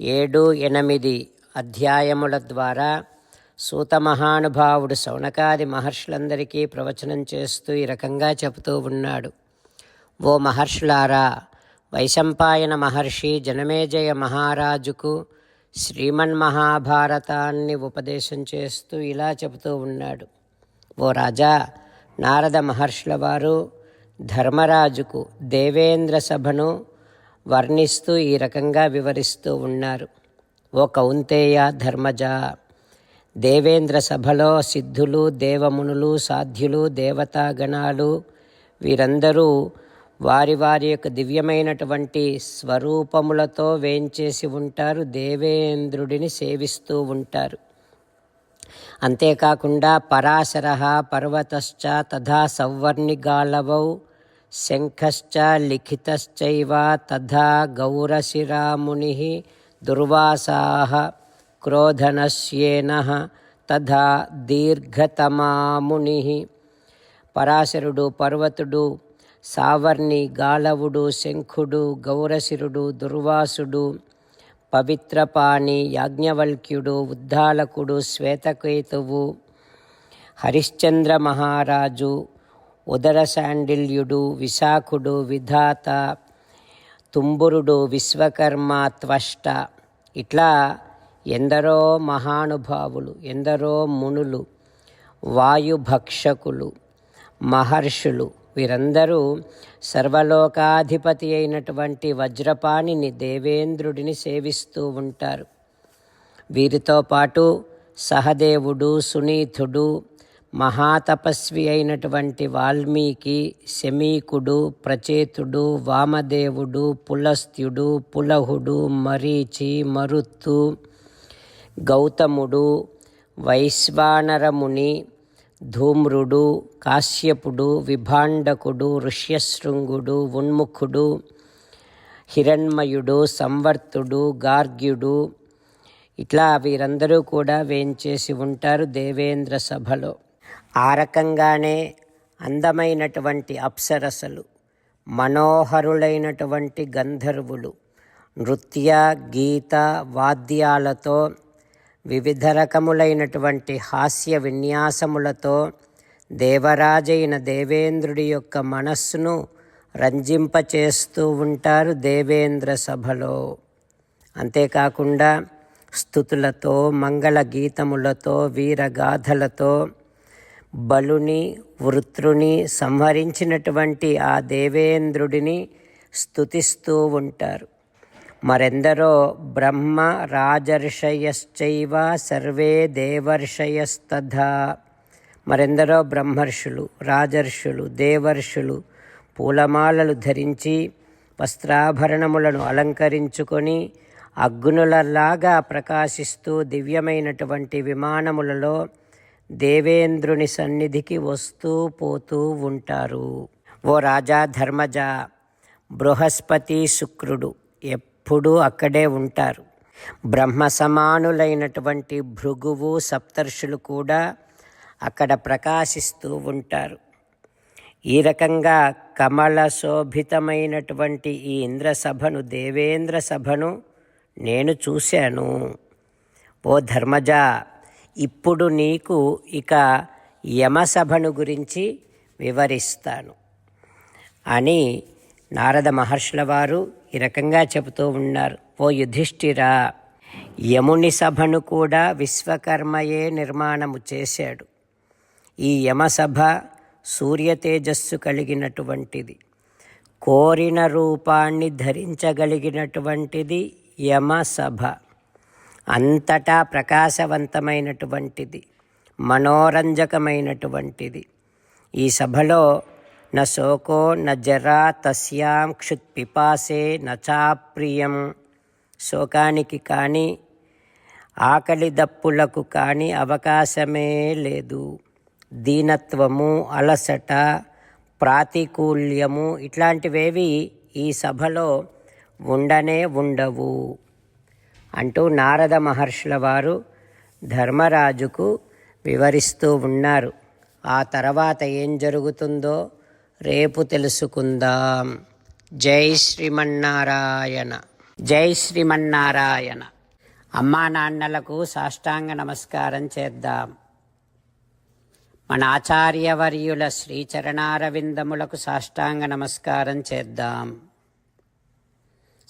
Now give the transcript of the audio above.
ఏడు ఎనిమిది అధ్యాయముల ద్వారా సూత మహానుభావుడు శౌనకాది మహర్షులందరికీ ప్రవచనం చేస్తూ ఈ రకంగా చెబుతూ ఉన్నాడు. ఓ మహర్షులారా వైశంపాయన మహర్షి జనమేజయ మహారాజుకు శ్రీమన్ మహాభారతాన్ని ఉపదేశం చేస్తూ ఇలా చెబుతూ ఉన్నాడు. ఓ రాజా నారద మహర్షుల వారు ధర్మరాజుకు దేవేంద్ర సభను వర్ణిస్తూ ఈ రకంగా వివరిస్తూ ఉన్నారు. ఓ కౌంతేయ ధర్మజ. దేవేంద్ర సభలో సిద్ధులు దేవమునులు సాధ్యులు దేవతాగణాలు వీరందరూ వారి వారి యొక్క దివ్యమైనటువంటి స్వరూపములతో వేంచేసి ఉంటారు దేవేంద్రుడిని సేవిస్తూ ఉంటారు. అంతేకాకుండా పరాశర పర్వతశ్చ తథా సౌవర్ణిగాళవౌ శంఖశ్చ లిఖితశ్చైవ తథా గౌరశిరాముని దుర్వాసా క్రోధనశ్యేన తథా దీర్ఘతమాముని పరాశరుడు పర్వతుడు సావర్ణి గాళవుడు శంఖుడు గౌరశిరుడు దుర్వాసుడు పవిత్రపాణి యాజ్ఞవల్క్యుడు ఉద్దాలకుడు శ్వేతకేతువు హరిశ్చంద్ర మహారాజు ఉదర శాండిల్యుడు విశాఖుడు విధాత తుంబురుడు విశ్వకర్మ త్వష్ట. ఇట్లా ఎందరో మహానుభావులు ఎందరో మునులు వాయుభక్షకులు మహర్షులు వీరందరూ సర్వలోకాధిపతి అయినటువంటి వజ్రపాణిని దేవేంద్రుడిని సేవిస్తూ ఉంటారు. వీరితో పాటు సహదేవుడు సునీతుడు మహాతపస్వి అయినటువంటి వాల్మీకి శమీకుడు ప్రచేతుడు వామదేవుడు పులస్త్యుడు పులహుడు మరీచి మరుత్తు గౌతముడు వైశ్వానరముని ధూమ్రుడు కాశ్యపుడు విభాండకుడు ఋష్యశృంగుడు ఉన్ముఖుడు హిరణ్మయుడు సంవర్తుడు గార్గ్యుడు. ఇట్లా వీరందరూ కూడా వేంచేసి ఉంటారు దేవేంద్ర సభలో. ఆ రకంగానే అందమైనటువంటి అప్సరసలు మనోహరులైనటువంటి గంధర్వులు నృత్య గీత వాద్యాలతో వివిధ రకములైనటువంటి హాస్య విన్యాసములతో దేవరాజైన దేవేంద్రుడి యొక్క మనస్సును రంజింపచేస్తూ ఉంటారు దేవేంద్ర సభలో. అంతేకాకుండా స్థుతులతో మంగళ గీతములతో వీరగాథలతో బలుని వృత్రుని సంహరించినటువంటి ఆ దేవేంద్రుడిని స్తుతిస్తూ ఉంటారు. మరెందరో బ్రహ్మ రాజర్షయశ్చైవ సర్వే దేవర్షయస్తథా. మరెందరో బ్రహ్మర్షులు రాజర్షులు దేవర్షులు పూలమాలలు ధరించి వస్త్రాభరణములను అలంకరించుకొని అగ్నులలాగా ప్రకాశిస్తూ దివ్యమైనటువంటి విమానములలో దేవేంద్రుని సన్నిధికి వస్తూ పోతూ ఉంటారు. ఓ రాజా ధర్మజ బృహస్పతి శుక్రుడు ఎప్పుడూ అక్కడే ఉంటారు. బ్రహ్మ సమానులైనటువంటి భృగువు సప్తర్షులు కూడా అక్కడ ప్రకాశిస్తూ ఉంటారు. ఈ రకంగా కమల శోభితమైనటువంటి ఈ ఇంద్ర సభను దేవేంద్ర సభను నేను చూశాను. ఓ ధర్మజ ఇప్పుడు నీకు ఇక యమసభను గురించి వివరిస్తాను. అని నారద మహర్షుల వారు ఈ రకంగా చెబుతూ ఉన్నారు. ఓ యుధిష్ఠిరా యముని సభను కూడా విశ్వకర్మయే నిర్మాణము చేశాడు. ఈ యమసభ సూర్య తేజస్సు కలిగినటువంటిది. కోరిన రూపాన్ని ధరించగలిగినటువంటిది యమసభ. అంతటా ప్రకాశవంతమైనటువంటిది మనోరంజకమైనటువంటిది. ఈ సభలో న శోకో న జరా తస్యాం క్షుత్ పిపాసే నచాప్రియం శోకానికి కానీ ఆకలి దప్పులకు కానీ అవకాశమే లేదు. దీనత్వము అలసట ప్రాతికూల్యము ఇట్లాంటివేవి ఈ సభలో ఉండనే ఉండవు. అంటూ నారద మహర్షుల వారు ధర్మరాజుకు వివరిస్తూ ఉన్నారు. ఆ తర్వాత ఏం జరుగుతుందో రేపు తెలుసుకుందాం. జై శ్రీమన్నారాయణ. జై శ్రీమన్నారాయణ. అమ్మా నాన్నలకు సాష్టాంగ నమస్కారం చేద్దాం. మన ఆచార్యవర్యుల శ్రీచరణారవిందములకు సాష్టాంగ నమస్కారం చేద్దాం.